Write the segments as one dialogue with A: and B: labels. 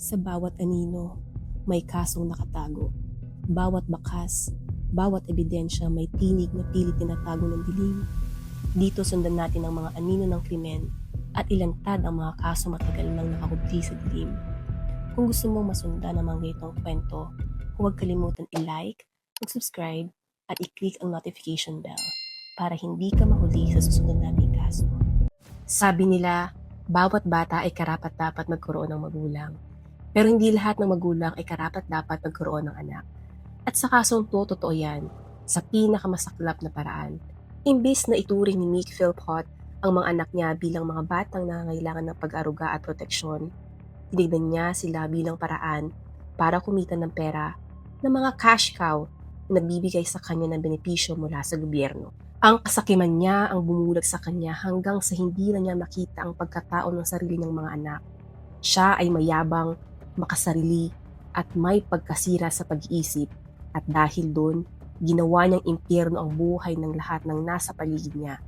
A: Sa bawat anino, may kasong nakatago. Bawat bakas, bawat ebidensya may tinig na pilit tinatago ng dilim. Dito sundan natin ang mga anino ng krimen at ilantad ang mga kaso matagal nang nakakubli sa dilim. Kung gusto mong masundan ang mga ganitong kwento, huwag kalimutan i-like, mag-subscribe, at i-click ang notification bell para hindi ka mahuli sa susunod nating kaso. Sabi nila, bawat bata ay karapat dapat magkaroon ng magulang. Pero hindi lahat ng magulang ay karapat dapat magkaroon ng anak. At sa kasong to, totoo yan, sa pinakamasaklap na paraan. Imbis na ituring ni Meek Philpott ang mga anak niya bilang mga batang nangangailangan ng pag-aruga at proteksyon, tinignan niya sila bilang paraan para kumita ng pera ng mga cash cow na nagbibigay sa kanya ng benepisyo mula sa gobyerno. Ang kasakiman niya ang bumulag sa kanya hanggang sa hindi na niya makita ang pagkatao ng sarili ng mga anak. Siya ay mayabang, makasarili, at may pagkasira sa pag-iisip at dahil doon, ginawa niyang impyerno ang buhay ng lahat ng nasa paligid niya.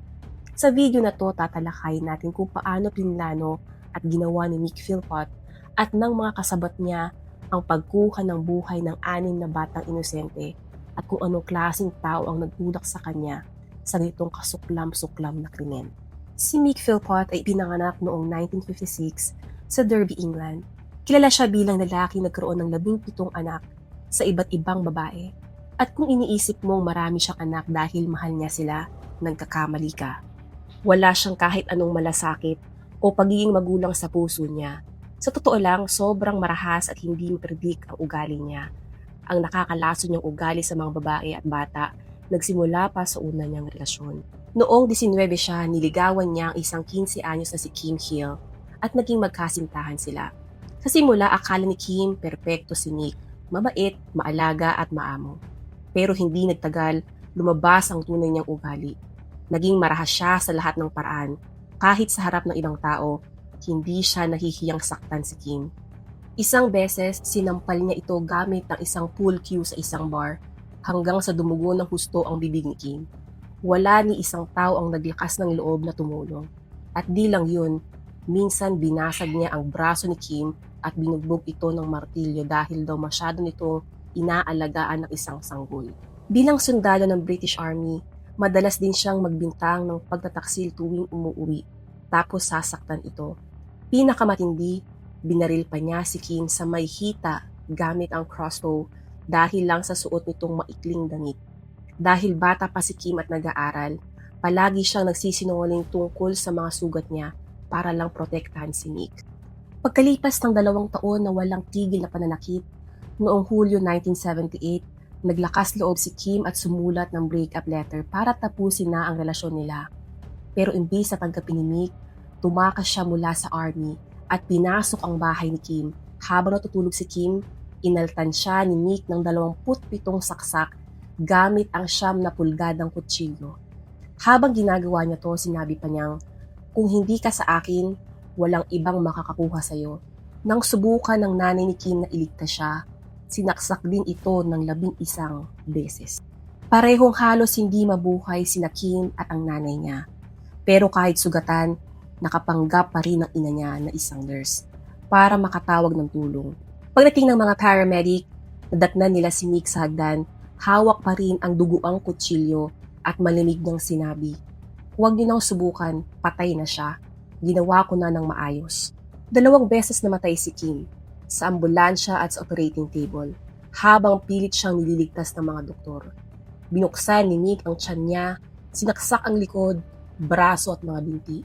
A: Sa video na to, tatalakayin natin kung paano pinlano at ginawa ni Nick Philpott at ng mga kasabat niya ang pagkuha ng buhay ng anim na batang inosente at kung anong klaseng tao ang nagtulak sa kanya sa ganitong kasuklam-suklam na krimen. Si Mick Philpott ay pinanganak noong 1956 sa Derby, England. Kilala siya bilang lalaki nagkaroon ng labing pitong anak sa iba't ibang babae. At kung iniisip mong marami siyang anak dahil mahal niya sila, nagkakamali ka. Wala siyang kahit anong malasakit o pagiging magulang sa puso niya. Sa totoo lang, sobrang marahas at hindi mapredik ang ugali niya. Ang nakakalaso niyang ugali sa mga babae at bata nagsimula pa sa una niyang relasyon. Noong 19 siya, niligawan niya ang isang 15 anyos na si Kim Hill at naging magkasintahan sila. Sa simula, akala ni Kim perpekto si Nick, mabait, maalaga at maamo. Pero hindi nagtagal, lumabas ang tunay niyang ugali. Naging marahas siya sa lahat ng paraan. Kahit sa harap ng ibang tao, hindi siya nahihiyang saktan si Kim. Isang beses, sinampal niya ito gamit ng isang pool cue sa isang bar hanggang sa dumugo ng husto ang bibig ni Kim. Wala ni isang tao ang naglakas ng loob na tumulong. At di lang yun, minsan binasag niya ang braso ni Kim at binugbog ito ng martilyo dahil daw masyado nitong inaalagaan ng isang sanggol. Bilang sundalo ng British Army, madalas din siyang magbintang ng pagtataksil tuwing umuwi tapos sasaktan ito. Pinakamatindi, binaril pa niya si Kim sa may hita gamit ang crossbow dahil lang sa suot nitong maikling damit. Dahil bata pa si Kim at nag-aaral, palagi siyang nagsisinungaling tungkol sa mga sugat niya para lang protektahan si Nick. Pagkalipas ng dalawang taon na walang tigil na pananakit, noong Hulyo 1978, naglakas loob si Kim at sumulat ng breakup letter para tapusin na ang relasyon nila. Pero imbis na tanggapin ni Nick, tumakas siya mula sa army at pinasok ang bahay ni Kim. Habang natutulog si Kim, Inaltan siya ni Nick ng 27 saksak gamit ang siyam na pulgadang kutsilyo. Habang ginagawa niya to, sinabi pa niyang, Kung hindi ka sa akin, walang ibang makakakuha sa'yo. Nang subukan ng nanay ni Kim na iligtas siya, sinaksak din ito ng labing isang beses. Parehong halos hindi mabuhay sina Kim at ang nanay niya. Pero kahit sugatan, nakapanggap pa rin ang ina niya na isang nurse para makatawag ng tulong. Pagdating ng mga paramedic, nadatnan nila si Nick sa hagdan, hawak pa rin ang duguang kutsilyo at malamig niyang sinabi, Huwag niyo nang subukan, patay na siya. Ginawa ko na ng maayos. Dalawang beses namatay si Kim, sa ambulansya at sa operating table, habang pilit siyang nililigtas ng mga doktor. Binuksan ni Nick ang tiyan niya, sinaksak ang likod, braso at mga binti.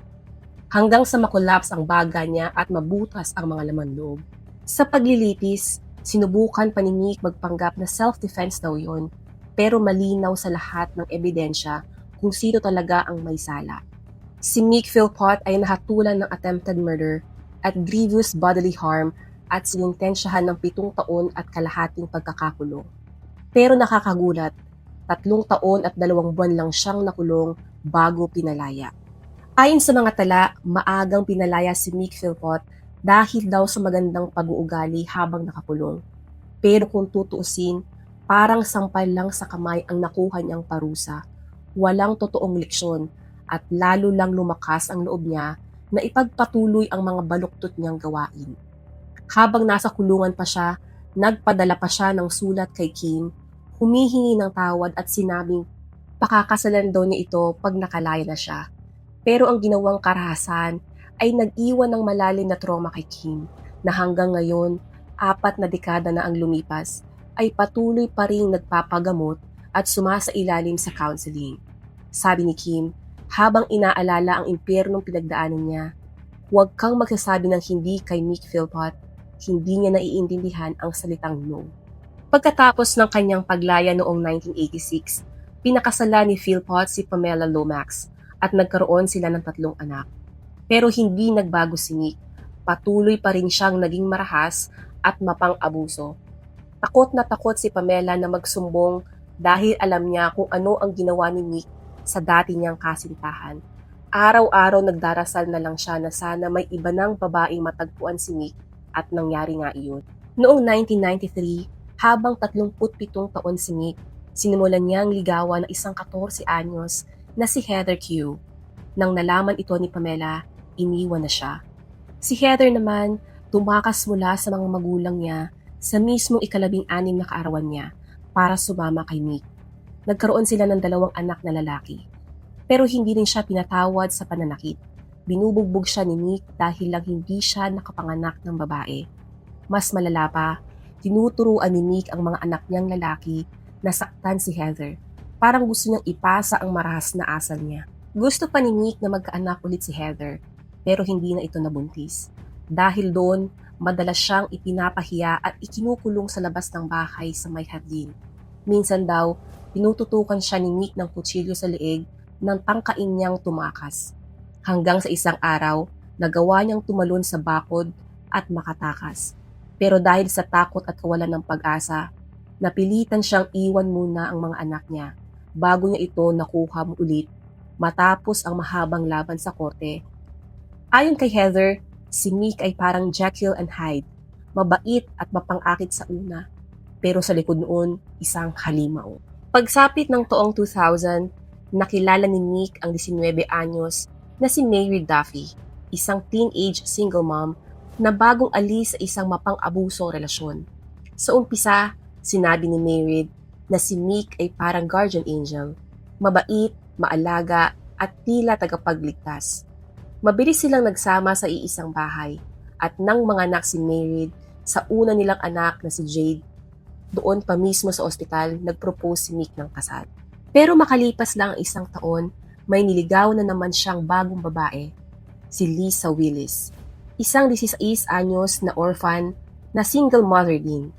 A: Hanggang sa makulaps ang baga niya at mabutas ang mga laman loob. Sa paglilitis, sinubukan pa ni Nick magpanggap na self-defense daw yon, pero malinaw sa lahat ng ebidensya kung sino talaga ang may sala. Si Nick Philpott ay nahatulan ng attempted murder at grievous bodily harm at sinintensyahan ng pitong taon at kalahating pagkakakulong. Pero nakakagulat, tatlong taon at dalawang buwan lang siyang nakulong bago pinalaya. Ayon sa mga tala, maagang pinalaya si Nick Philpott dahil daw sa magandang pag-uugali habang nakakulong. Pero kung tutuusin, parang sampal lang sa kamay ang nakuha niyang parusa. Walang totoong leksyon at lalo lang lumakas ang loob niya na ipagpatuloy ang mga baluktot niyang gawain. Habang nasa kulungan pa siya, nagpadala pa siya ng sulat kay Kim, humihingi ng tawad at sinabing pakakasalan daw niya ito pag nakalaya na siya. Pero ang ginawang karahasan ay nag-iwan ng malalim na trauma kay Kim na hanggang ngayon, apat na dekada na ang lumipas, ay patuloy pa rin nagpapagamot at sumasailalim sa counseling. Sabi ni Kim, habang inaalala ang impyernong pinagdaanan niya, huwag kang magsasabi ng hindi kay Nick Philpott, hindi niya naiintindihan ang salitang no. Pagkatapos ng kanyang paglaya noong 1986, pinakasala ni Philpott si Pamela Lomax at nagkaroon sila ng tatlong anak. Pero hindi nagbago si Nick. Patuloy pa rin siyang naging marahas at mapang-abuso. Takot na takot si Pamela na magsumbong dahil alam niya kung ano ang ginawa ni Nick sa dati niyang kasintahan. Araw-araw nagdarasal na lang siya na sana may iba ng babaeng matagpuan si Nick at nangyari nga iyon. Noong 1993, habang 37 taon si Nick, sinimulan niyang ligawan ng isang 14 anyos na si Heather Q. Nang nalaman ito ni Pamela, iniwan na siya. Si Heather naman, tumakas mula sa mga magulang niya sa mismong ikalabing anim na kaarawan niya para sumama kay Nick. Nagkaroon sila ng dalawang anak na lalaki. Pero hindi rin siya pinatawad sa pananakit. Binubugbog siya ni Nick dahil lang hindi siya nakapanganak ng babae. Mas malala pa, tinuturuan ni Nick ang mga anak niyang lalaki na saktan si Heather. Parang gusto niyang ipasa ang marahas na asal niya. Gusto pa ni Nick na magkaanak ulit si Heather, pero hindi na ito nabuntis. Dahil doon, madalas siyang ipinapahiya at ikinukulong sa labas ng bahay sa may hardin. Minsan daw, tinututukan siya ni Nick ng kutsilyo sa leeg nang tangkain niyang tumakas. Hanggang sa isang araw, nagawa niyang tumalon sa bakod at makatakas. Pero dahil sa takot at kawalan ng pag-asa, napilitan siyang iwan muna ang mga anak niya bago niya ito nakuha ulit matapos ang mahabang laban sa korte. Ayon kay Heather, si Nick ay parang Jekyll and Hyde, mabait at mapangakit sa una, pero sa likod noon, isang halimaw. Pagsapit ng toong 2000, nakilala ni Nick ang 19 anyos na si Mary Duffy, isang teenage single mom na bagong alis sa isang mapang-abuso relasyon. Sa umpisa, sinabi ni Mary na si Nick ay parang guardian angel, mabait, maalaga, at tila tagapagligtas. Mabilis silang nagsama sa iisang bahay at nang mga anak si Mary sa una nilang anak na si Jade, doon pa mismo sa ospital nagpropose si Nick ng kasal. Pero makalipas lang ang isang taon, may niligaw na naman siyang bagong babae, si Lisa Willis. Isang 16 anyos na orphan na single mother din.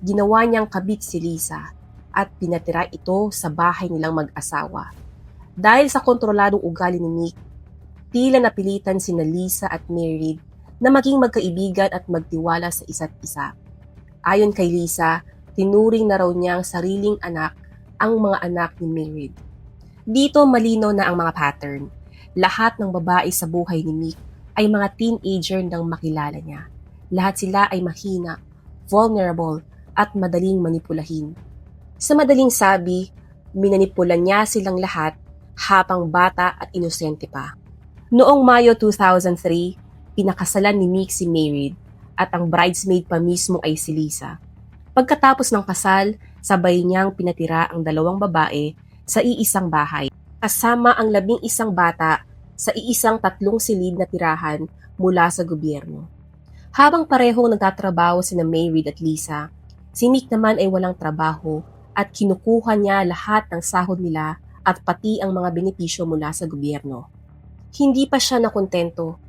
A: Ginawa niyang kabit si Lisa at pinatira ito sa bahay nilang mag-asawa. Dahil sa kontroladong ugali ni Nick, tila napilitan sina Lisa at Mary na maging magkaibigan at magtiwala sa isa't isa. Ayon kay Lisa, tinuring na raw niyang sariling anak ang mga anak ni Mary. Dito malinaw na ang mga pattern. Lahat ng babae sa buhay ni Nick ay mga teenager nang makilala niya. Lahat sila ay mahina, vulnerable, at madaling manipulahin. Sa madaling sabi, minanipulan niya silang lahat habang bata at inosente pa. Noong Mayo 2003, pinakasalan ni Nick si Mary at ang bridesmaid pa mismo ay si Lisa. Pagkatapos ng kasal, sabay niyang pinatira ang dalawang babae sa iisang bahay, kasama ang labing isang bata sa iisang tatlong silid na tirahan mula sa gobyerno. Habang parehong nagtatrabaho sina Mary at Lisa, si Nick naman ay walang trabaho at kinukuha niya lahat ng sahod nila at pati ang mga benepisyo mula sa gobyerno. Hindi pa siya nakontento.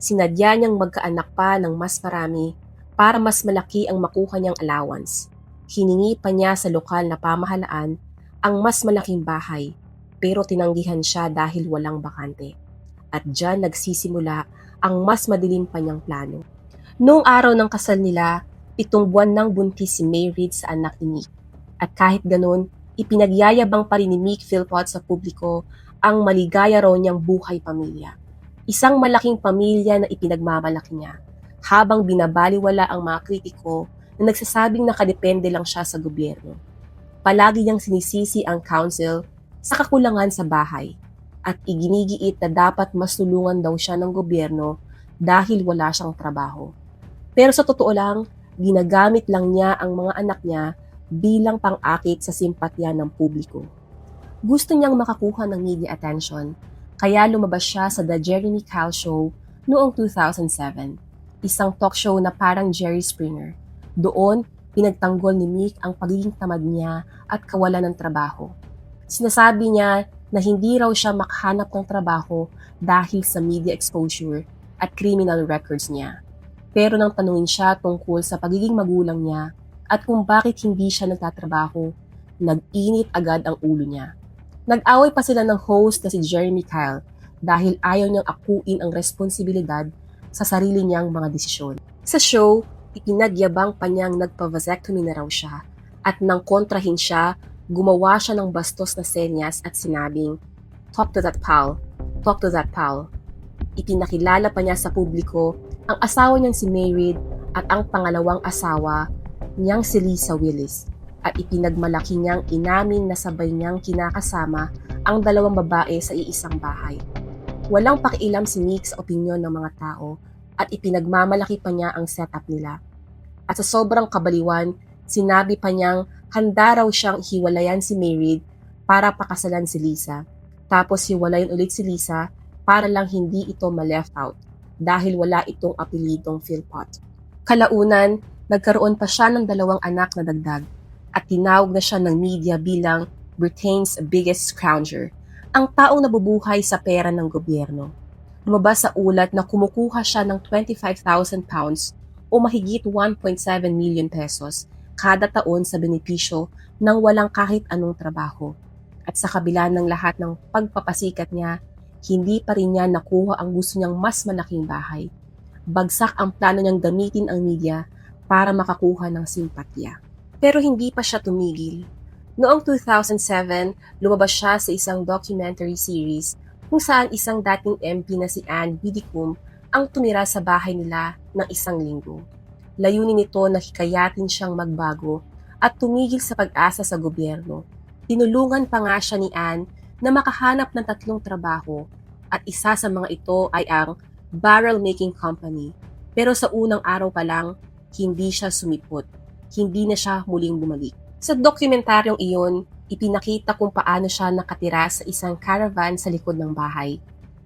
A: Sinadya niyang magkaanak pa ng mas marami para mas malaki ang makuha niyang allowance. Hiningi pa niya sa lokal na pamahalaan ang mas malaking bahay pero tinanggihan siya dahil walang bakante. At dyan nagsisimula ang mas madilim pa niyang plano. Noong araw ng kasal nila, pitong buwan nang buntis si Mary sa anak ni Nick. At kahit ganun, ipinagyayabang pa rin ni Nick Philpott sa publiko ang maligaya raw niyang buhay pamilya. Isang malaking pamilya na ipinagmamalaki niya, habang binabaliwala ang mga kritiko na nagsasabing nakadepende lang siya sa gobyerno. Palagi niyang sinisisi ang council sa kakulangan sa bahay at iginigiit na dapat mas tulungan daw siya ng gobyerno dahil wala siyang trabaho. Pero sa totoo lang, ginagamit lang niya ang mga anak niya bilang pang-akit sa simpatya ng publiko. Gusto niyang makakuha ng media attention, kaya lumabas siya sa The Jeremy Kyle Show noong 2007, isang talk show na parang Jerry Springer. Doon, pinagtanggol ni Mick ang pagiging tamad niya at kawalan ng trabaho. Sinasabi niya na hindi raw siya makahanap ng trabaho dahil sa media exposure at criminal records niya. Pero nang tanungin siya tungkol sa pagiging magulang niya at kung bakit hindi siya nagtatrabaho, nag-init agad ang ulo niya. Nag-away pa sila ng host na si Jeremy Kyle dahil ayaw niyang akuin ang responsibilidad sa sarili niyang mga desisyon. Sa show, ipinagyabang pa niyang nagpa-vasectomy na raw siya at nang kontrahin siya, gumawa siya ng bastos na senyas at sinabing, Talk to that pal, talk to that pal. Ipinakilala pa niya sa publiko ang asawa niyang si Mayrid at ang pangalawang asawa niyang si Lisa Willis at ipinagmalaki niyang inamin na sabay niyang kinakasama ang dalawang babae sa iisang bahay. Walang pakialam si Nick sa opinyon ng mga tao at ipinagmamalaki pa niya ang setup nila. At sa sobrang kabaliwan, sinabi pa niyang handa raw siyang hiwalayan si Mayrid para pakasalan si Lisa. Tapos hiwalayan ulit si Lisa para lang hindi ito ma-left out dahil wala itong apelidong Philpott. Kalaunan, nagkaroon pa siya ng dalawang anak na dagdag at tinawag na siya ng media bilang Britain's biggest scrounger, ang taong nabubuhay sa pera ng gobyerno. Lumabas sa ulat na kumukuha siya ng 25,000 pounds o mahigit 1.7 million pesos kada taon sa benepisyo ng walang kahit anong trabaho. At sa kabila ng lahat ng pagpapasikat niya, hindi pa rin niya nakuha ang gusto niyang mas malaking bahay. Bagsak ang plano niyang gamitin ang media para makakuha ng simpatya. Pero hindi pa siya tumigil. Noong 2007, lumabas siya sa isang documentary series kung saan isang dating MP na si Anne Widdecombe ang tumira sa bahay nila ng isang linggo. Layunin nito na hikayatin siyang magbago at tumigil sa pag-asa sa gobyerno. Tinulungan pa nga siya ni Anne na makahanap ng tatlong trabaho at isa sa mga ito ay ang barrel making company. Pero sa unang araw pa lang, hindi siya sumipot. Hindi na siya muling bumalik. Sa dokumentaryong iyon, ipinakita kung paano siya nakatira sa isang caravan sa likod ng bahay,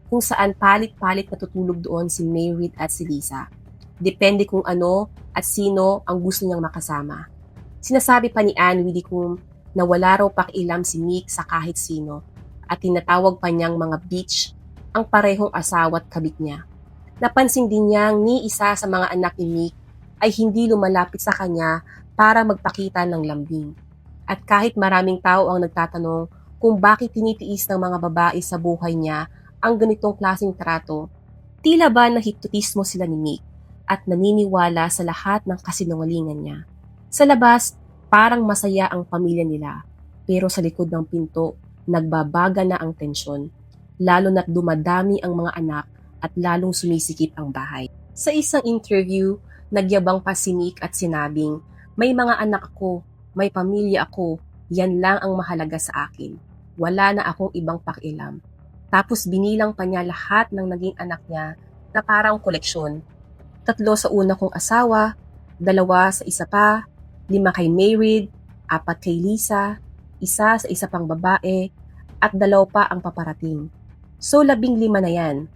A: kung saan palit-palit natutulog doon si Mayrid at si Lisa. Depende kung ano at sino ang gusto niyang makasama. Sinasabi pa ni Anne Widdecombe na wala raw pakialam si Mick sa kahit sino at tinatawag pa niyang mga beach ang parehong asawa at kabit niya. Napansin din niyang ni isa sa mga anak ni Mick ay hindi lumalapit sa kanya para magpakita ng lambing. At kahit maraming tao ang nagtatanong kung bakit tinitiis ng mga babae sa buhay niya ang ganitong klaseng trato, tila ba nahipnotismo sila ni Mick at naniniwala sa lahat ng kasinungalingan niya. Sa labas, parang masaya ang pamilya nila, pero sa likod ng pinto, nagbabaga na ang tensyon, lalo na't dumadami ang mga anak at lalong sumisikip ang bahay. Sa isang interview, nagyabang pa si Nick at sinabing, may mga anak ako, may pamilya ako, yan lang ang mahalaga sa akin. Wala na akong ibang pakialam. Tapos binilang pa niya lahat ng naging anak niya na parang koleksyon. Tatlo sa una kong asawa, dalawa sa isa pa, lima kay Mayrid, apat kay Lisa, isa sa isa pang babae, at dalaw pa ang paparating. So labing lima na yan,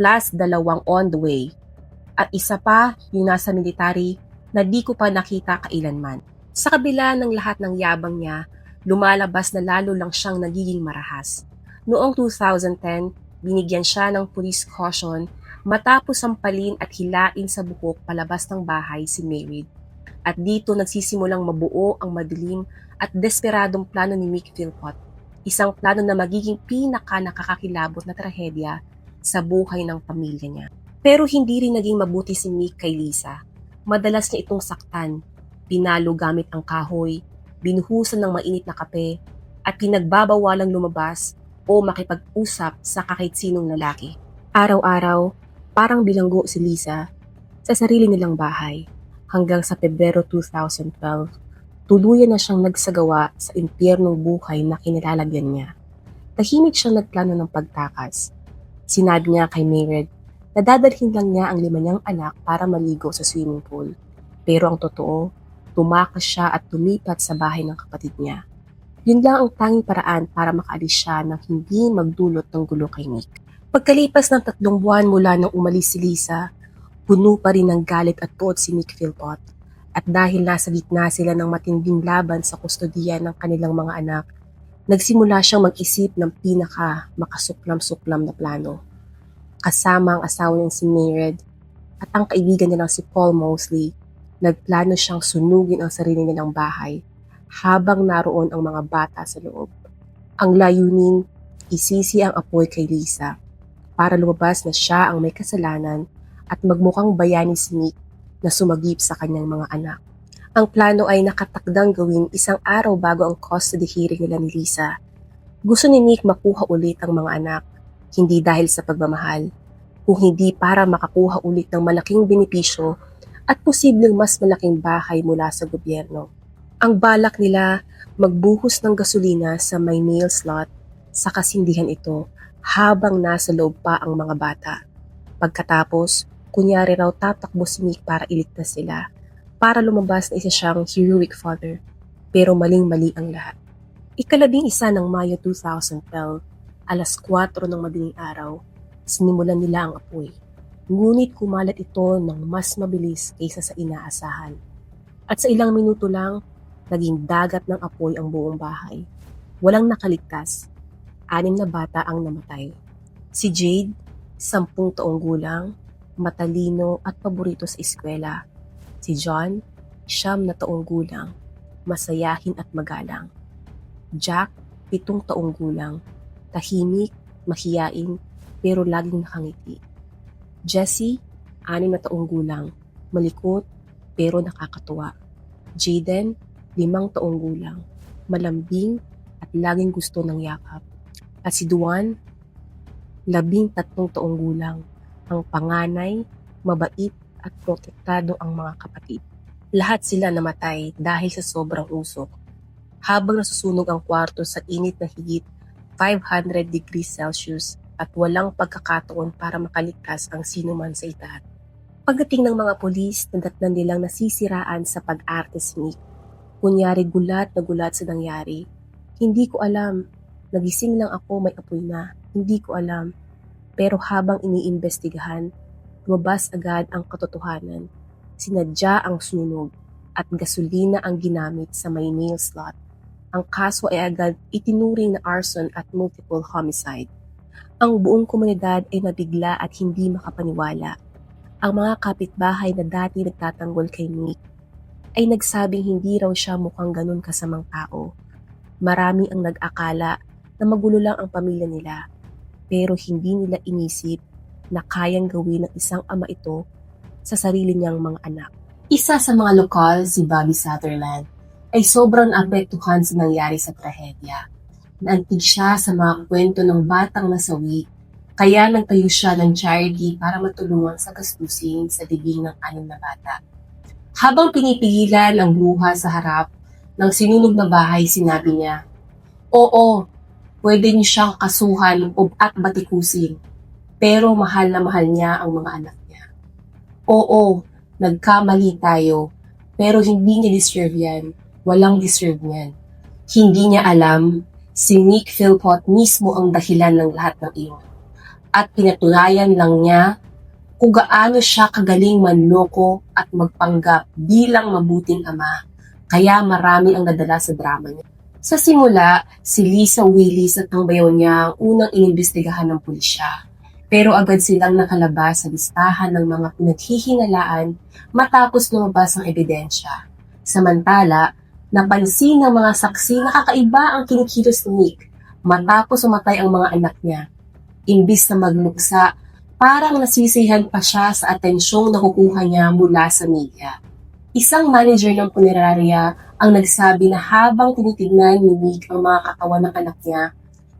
A: plus dalawang on the way. At isa pa yung nasa military na di ko pa nakita kailanman. Sa kabila ng lahat ng yabang niya, lumalabas na lalo lang siyang nagiging marahas. Noong 2010, binigyan siya ng police caution matapos sampalin at hilain sa bukok palabas ng bahay si Mary. At dito nagsisimulang mabuo ang madilim at desperadong plano ni Mick Philpott. Isang plano na magiging pinaka nakakakilabot na trahedya sa buhay ng pamilya niya. Pero hindi rin naging mabuti si Mick kay Lisa Madalas niya itong saktan, pinalo gamit ang kahoy, binuhusan ng mainit na kape, at pinagbabawalang lumabas o makipag-usap sa kahit sinong lalaki. Araw-araw, parang bilanggo si Lisa sa sarili nilang bahay hanggang sa Pebrero 2012, tuluyan na siyang nagsagawa sa impyernong buhay na kinilalagyan niya. Tahimik siyang nagplano ng pagtakas. Sinabi niya kay Mayred Nadadalhin lang niya ang lima niyang anak para maligo sa swimming pool. Pero ang totoo, tumakas siya at tumipat sa bahay ng kapatid niya. Yun lang ang tanging paraan para makaalis siya nang hindi magdulot ng gulo kay Nick. Pagkalipas ng tatlong buwan mula nang umalis si Lisa, puno pa rin ng galit at puot si Nick Philpott. At dahil nasa gitna sila ng matinding laban sa kustodiya ng kanilang mga anak, nagsimula siyang mag-isip ng pinaka makasuklam-suklam na plano. Kasama ang asawa niyang si Mayred at ang kaibigan nilang si Paul Mosley, nagplano siyang sunugin ang sarili nilang bahay habang naroon ang mga bata sa loob. Ang layunin, isisi ang apoy kay Lisa para lumabas na siya ang may kasalanan at magmukhang bayani si Nick na sumagip sa kanyang mga anak. Ang plano ay nakatakdang gawin isang araw bago ang custody hearing nila ni Lisa. Gusto ni Nick makuha ulit ang mga anak, hindi dahil sa pagmamahal, kung hindi para makakuha ulit ng malaking benepisyo at posibleng mas malaking bahay mula sa gobyerno. Ang balak nila magbuhos ng gasolina sa may nail slot sa kasindihan ito habang nasa loob pa ang mga bata. Pagkatapos, kunyari raw tatakbo si Nick para iligtas sila, para lumabas na isa siyang heroic father, pero maling-mali ang lahat. Ikalabing isa ng Mayo 2012, alas 4 ng madaling araw, sinimulan nila ang apoy. Ngunit kumalat ito ng mas mabilis kaysa sa inaasahan. At sa ilang minuto lang, naging dagat ng apoy ang buong bahay. Walang nakaligtas. Anim na bata ang namatay. Si Jade, sampung taong gulang, matalino at paborito sa eskwela. Si John, siyam na taong gulang, masayahin at magalang. Jack, pitong taong gulang, tahimik, mahiyain, pero laging nakangiti. Jessie, anim na taong gulang, malikot, pero nakakatuwa. Jaden, limang taong gulang, malambing at laging gusto ng yakap. At si Duan, labing tatlong taong gulang, ang panganay, mabait at protektado ang mga kapatid. Lahat sila namatay dahil sa sobrang usok. Habang nasusunog ang kwarto sa init na higit 500 degrees Celsius at walang pagkakataon para makaligtas ang sinuman sa itaat. Pagdating ng mga polis, nadatnan nilang nasisiraan sa pag-arte si Nick. Kunyari gulat na gulat sa nangyari. Hindi ko alam. Nagising lang ako may apoy na. Hindi ko alam. Pero habang iniimbestigahan, lumabas agad ang katotohanan. Sinadya ang sunog at gasolina ang ginamit sa may nail slot. Ang kaso ay agad itinuring na arson at multiple homicide. Ang buong komunidad ay nabigla at hindi makapaniwala. Ang mga kapitbahay na dati nagtatanggol kay Nick ay nagsabing hindi raw siya mukhang ganun kasamang tao. Marami ang nag-akala na magulo lang ang pamilya nila pero hindi nila inisip na kayang gawin ng isang ama ito sa sarili niyang mga anak. Isa sa mga lokal, si Bobby Sutherland, ay sobrang apektuhan sa nangyari sa trahedya. Naantig siya sa mga kwento ng batang nasawi, kaya nagtayo siya ng charity para matulungan sa gastusin sa libing ng anim na bata. Habang pinipigilan ang luha sa harap ng sinunog na bahay, sinabi niya, Oo, pwede niyo siyang kasuhan at batikusin, pero mahal na mahal niya ang mga anak niya. Oo, nagkamali tayo, pero hindi niya deserve yan. Walang deserve niyan. Hindi niya alam, si Nick Philpott mismo ang dahilan ng lahat ng iyon. At pinatunayan lang niya kung gaano siya kagaling manloko at magpanggap bilang mabuting ama. Kaya marami ang nadala sa drama niya. Sa simula, si Lisa Willis at ang bayaw niya ang unang inimbestigahan ng pulisya. Pero agad silang nakalabas sa listahan ng mga pinaghihinalaan matapos lumabas ang ebidensya. Samantala, napansin ng mga saksi na kakaiba ang kinikilos ni Nick matapos umatay ang mga anak niya. Imbis na magluksa, parang nasisihan pa siya sa atensyong nakukuha niya mula sa media. Isang manager ng punerarya ang nagsabi na habang tinitignan ni Nick ang mga katawan ng anak niya,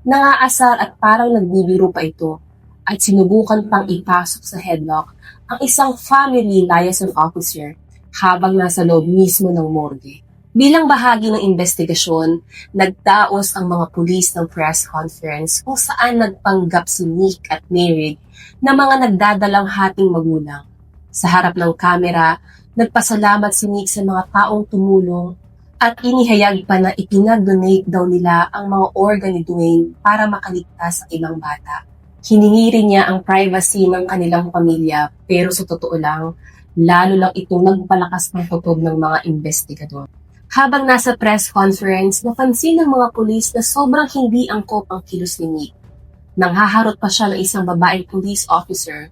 A: nangaasar at parang nagbibiro pa ito at sinubukan pang ipasok sa headlock ang isang family liaison officer habang nasa loob mismo ng morgue. Bilang bahagi ng investigasyon, nagdaos ang mga pulis ng press conference kung saan nagpanggap si Nick at Mary na mga nagdadalang hating magulang. Sa harap ng kamera, nagpasalamat si Nick sa mga taong tumulong at inihayag pa na ipinag-donate daw nila ang mga organ ni Dwayne para makaligtas ang ibang bata. Hiningi rin niya ang privacy ng kanilang pamilya pero sa totoo lang, lalo lang itong nagpalakas ng kutob ng mga investigador. Habang nasa press conference, napansin ng mga pulis na sobrang hindi angkop ang kilos ni Nick. Nang haharot pa siya ng isang babaeng police officer,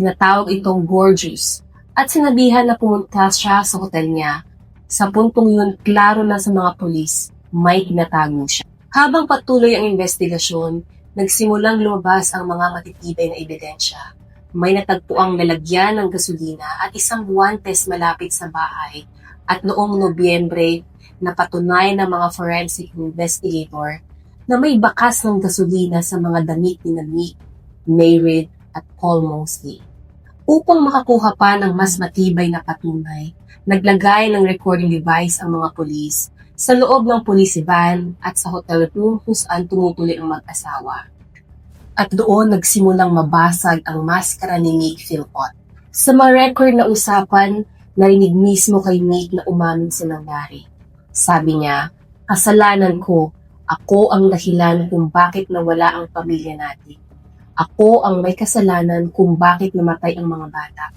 A: tinatawag itong gorgeous, at sinabihan na pumunta siya sa hotel niya. Sa puntong yun, klaro na sa mga pulis, may tinatago siya. Habang patuloy ang investigasyon, nagsimulang lumabas ang mga matitibay na ebidensya. May natagpuang lalagyan ng gasolina at isang guwantes malapit sa bahay at noong Nobyembre, napatunay ng mga forensic investigator na may bakas ng gasolina sa mga damit ni Nick, Mayred at Paul Mosley. Upang makakuha pa ng mas matibay na patunay, naglagay ng recording device ang mga pulis sa loob ng police van at sa hotel room kung saan tumutuloy ang mag-asawa. At doon nagsimulang mabasag ang maskara ni Nick Philpott. Sa mga record na usapan, narinig mismo kay Nick na umamin sa nangyari. Sabi niya, kasalanan ko, ako ang dahilan kung bakit nawala ang pamilya natin. Ako ang may kasalanan kung bakit namatay ang mga bata.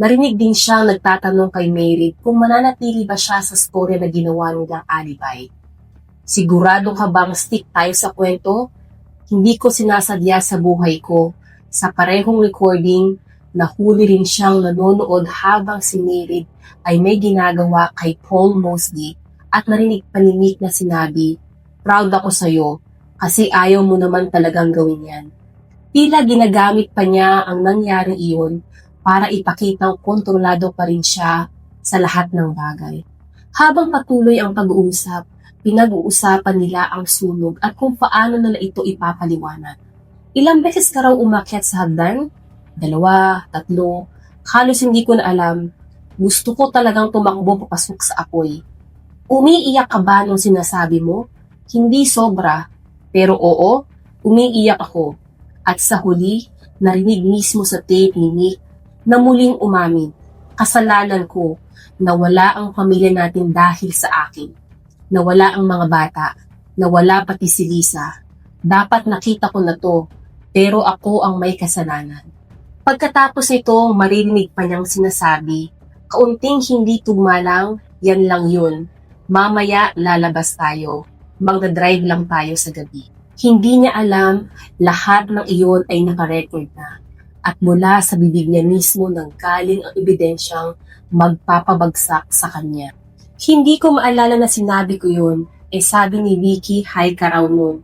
A: Narinig din siyang nagtatanong kay Mary kung mananatili ba siya sa storya na ginawa nilang alibay. Sigurado ka bang stick tayo sa kwento? Hindi ko sinasadya sa buhay ko. Sa parehong recording, nahuli rin siyang nanonood habang si Mary ay may ginagawa kay Paul Mosley at narinig pa ni Nick na sinabi, Proud ako sa'yo kasi ayaw mo naman talagang gawin yan. Tila ginagamit pa niya ang nangyaring iyon para ipakitang kontrolado pa rin siya sa lahat ng bagay. Habang patuloy ang pag-uusap, pinag-uusapan nila ang sunog at kung paano nila ito ipapaliwanag. Ilang beses ka raw umakyat sa hagdan? Dalawa, tatlo, halos hindi ko na alam. Gusto ko talagang tumakbo papasok sa apoy. Umiiyak ka ba nung sinasabi mo? Hindi sobra, pero oo, umiiyak ako. At sa huli, narinig mismo sa tape ni Nick na muling umamin. Kasalanan ko na wala ang pamilya natin dahil sa akin. Nawala ang mga bata. Nawala pati si Lisa. Dapat nakita ko na to, pero ako ang may kasalanan. Pagkatapos nito, maririnig pa niyang sinasabi, kaunting hindi tugmalang, yan lang yun. Mamaya lalabas tayo. Magdadrive lang tayo sa gabi. Hindi niya alam, lahat ng iyon ay nakarecord na. At mula sa bibig niya mismo nang galing ang ebidensyang magpapabagsak sa kanya. Hindi ko maalala na sinabi ko yun, eh sabi ni Vicky, hi ka raw nun.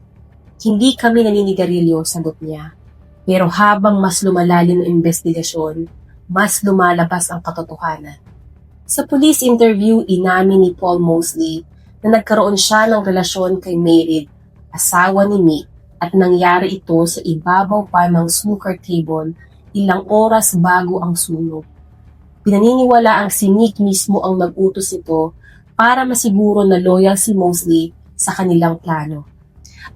A: Hindi kami naninigarilyo, sagot niya. Pero habang mas lumalalim ang investigasyon, mas lumalabas ang katotohanan. Sa police interview, inamin ni Paul Mosley na nagkaroon siya ng relasyon kay Mary, asawa ni Nick, at nangyari ito sa ibabaw pa ng snooker table ilang oras bago ang sunog. Pinaniniwala ang si Nick mismo ang nag-utos nito para masiguro na loyal si Mosley sa kanilang plano.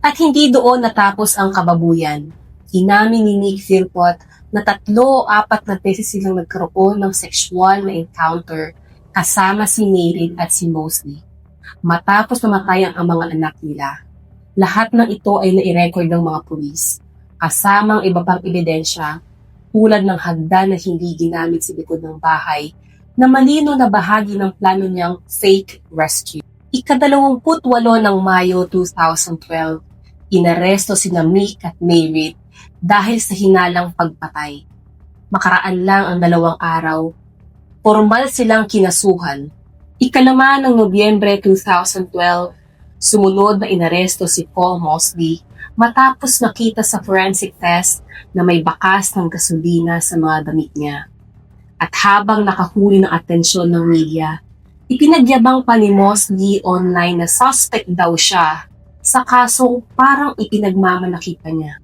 A: At hindi doon natapos ang kababuyan. Inamin ni Nick Philpott na tatlo o apat na beses silang nagkaroon ng sexual na encounter kasama si Mary at si Mosley. Matapos mamatayan ang mga anak nila. Lahat ng ito ay nai-record ng mga pulis, kasamang iba pang ebidensya tulad ng hagdan na hindi ginamit sa likod ng bahay na malino na bahagi ng plano niyang fake rescue. Ikadalawamput walo ng Mayo 2012, inaresto si Mick at Mary dahil sa hinalang pagpatay. Makaraan lang ang dalawang araw, formal silang kinasuhan. Ikalama ng Nobyembre 2012, sumunod na inaresto si Paul Mosley matapos nakita sa forensic test na may bakas ng gasolina sa mga damit niya. At habang nakahuli ng atensyon ng media, ipinagyabang pa ni Mosley online na suspect daw siya sa kasong parang ipinagmamalaki niya.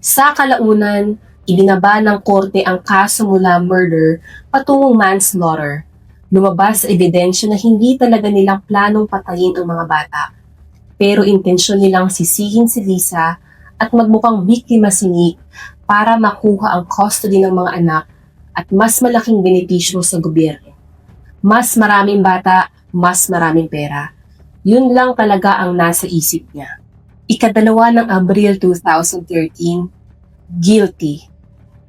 A: Sa kalaunan, ibinaba ng korte ang kaso mula murder patungong manslaughter. Lumabas sa ebidensya na hindi talaga nilang planong patayin ang mga bata. Pero intensyon nilang sisihin si Lisa at magmukhang biktima si Nick para makuha ang custody ng mga anak at mas malaking benepisyo sa gobyerno. Mas maraming bata, mas maraming pera. Yun lang talaga ang nasa isip niya. Ikadalawa ng Abril 2013, guilty.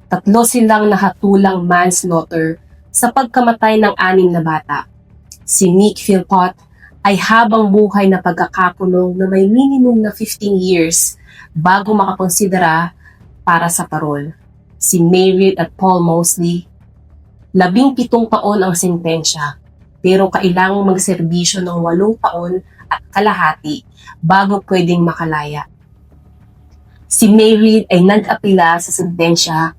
A: Tatlo silang nahatulang manslaughter sa pagkamatay ng anim na bata. Si Nick Philpott ay habang buhay na pagkakakulong na may minimum na 15 years bago makakonsidera para sa parol. Si Mary at Paul Mosley, labing pitong taon ang sentensya pero kailangang magserbisyo ng walong taon at kalahati bago pwedeng makalaya. Si Mary ay nag-apila sa sentensya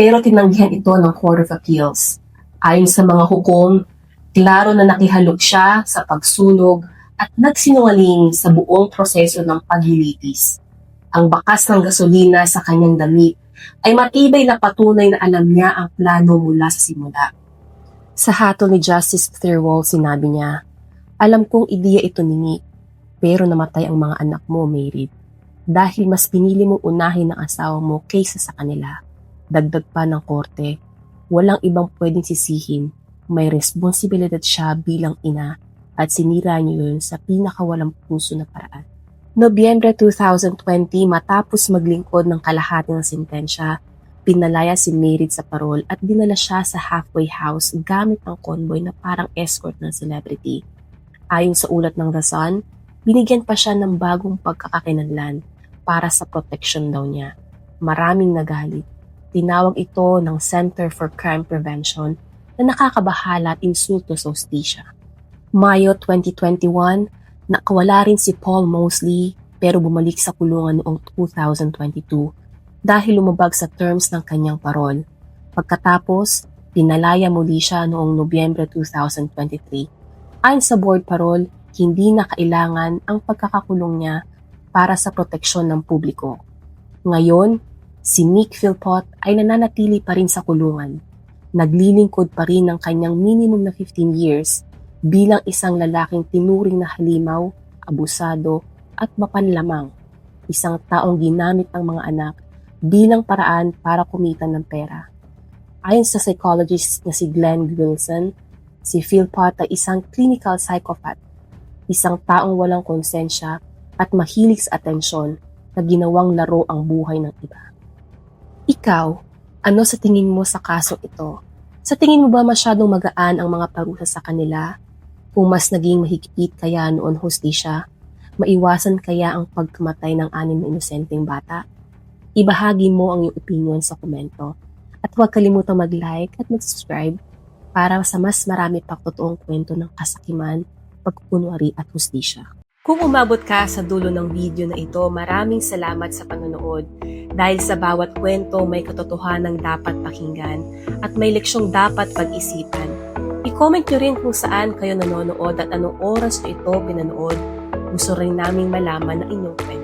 A: pero tinanggihan ito ng Court of Appeals. Ayon sa mga hukom, klaro na nakihalok siya sa pagsunog at nagsinungaling sa buong proseso ng paglilitis. Ang bakas ng gasolina sa kanyang damit ay matibay na patunay na alam niya ang plano mula sa simula. Sa hatol ni Justice Thirlwall, sinabi niya, Alam kong ideya ito ni Nick, pero namatay ang mga anak mo, Mary. Dahil mas pinili mong unahin ang asawa mo kaysa sa kanila. Dagdag pa ng korte, walang ibang pwedeng sisihin. May responsibilidad siya bilang ina at sinira niyo yun sa pinakawalang puso na paraan. Nobyembre 2020 matapos maglingkod ng kalahati ng sentensya, pinalaya si Merit sa parol at dinala siya sa halfway house gamit ang convoy na parang escort ng celebrity. Ayon sa ulat ng The Sun, binigyan pa siya ng bagong pagkakakinanlan para sa protection daw niya. Maraming nagalit. Tinawag ito ng Center for Crime Prevention na nakakabahala at insulto sa hostisya. Mayo 2021, nakawala rin si Paul Mosley pero bumalik sa kulungan noong 2022 dahil lumabag sa terms ng kanyang parol. Pagkatapos, pinalaya muli siya noong Nobyembre 2023. Ayon sa board parol, hindi na kailangan ang pagkakakulong niya para sa proteksyon ng publiko. Ngayon, si Nick Philpott ay nananatili pa rin sa kulungan. Naglilingkod pa rin ng kanyang minimum na 15 years bilang isang lalaking tinuring na halimaw, abusado at mapanlamang. Isang taong ginamit ng mga anak bilang paraan para kumita ng pera. Ayon sa psychologist na si Glenn Wilson, si Philpott ay isang clinical psychopath, isang taong walang konsensya at mahilig sa atensyon na ginawang laro ang buhay ng iba. Ikaw, ano sa tingin mo sa kaso ito? Sa tingin mo ba masyadong magaan ang mga parusa sa kanila? Kung mas naging mahigpit kaya noon hostisya, maiwasan kaya ang pagkamatay ng anim na inosenteng bata? Ibahagi mo ang iyong opinion sa komento. At huwag kalimutang mag-like at mag-subscribe para sa mas marami pang totoong kwento ng kasakiman, pagkukunwari at hustisya. Kung umabot ka sa dulo ng video na ito, maraming salamat sa panonood. Dahil sa bawat kwento may katotohanan dapat pakinggan at may leksyong dapat pag-isipan. I-comment nyo rin kung saan kayo nanonood at anong oras nyo ito pinanood. Gusto rin naming malaman ang inyong kwento.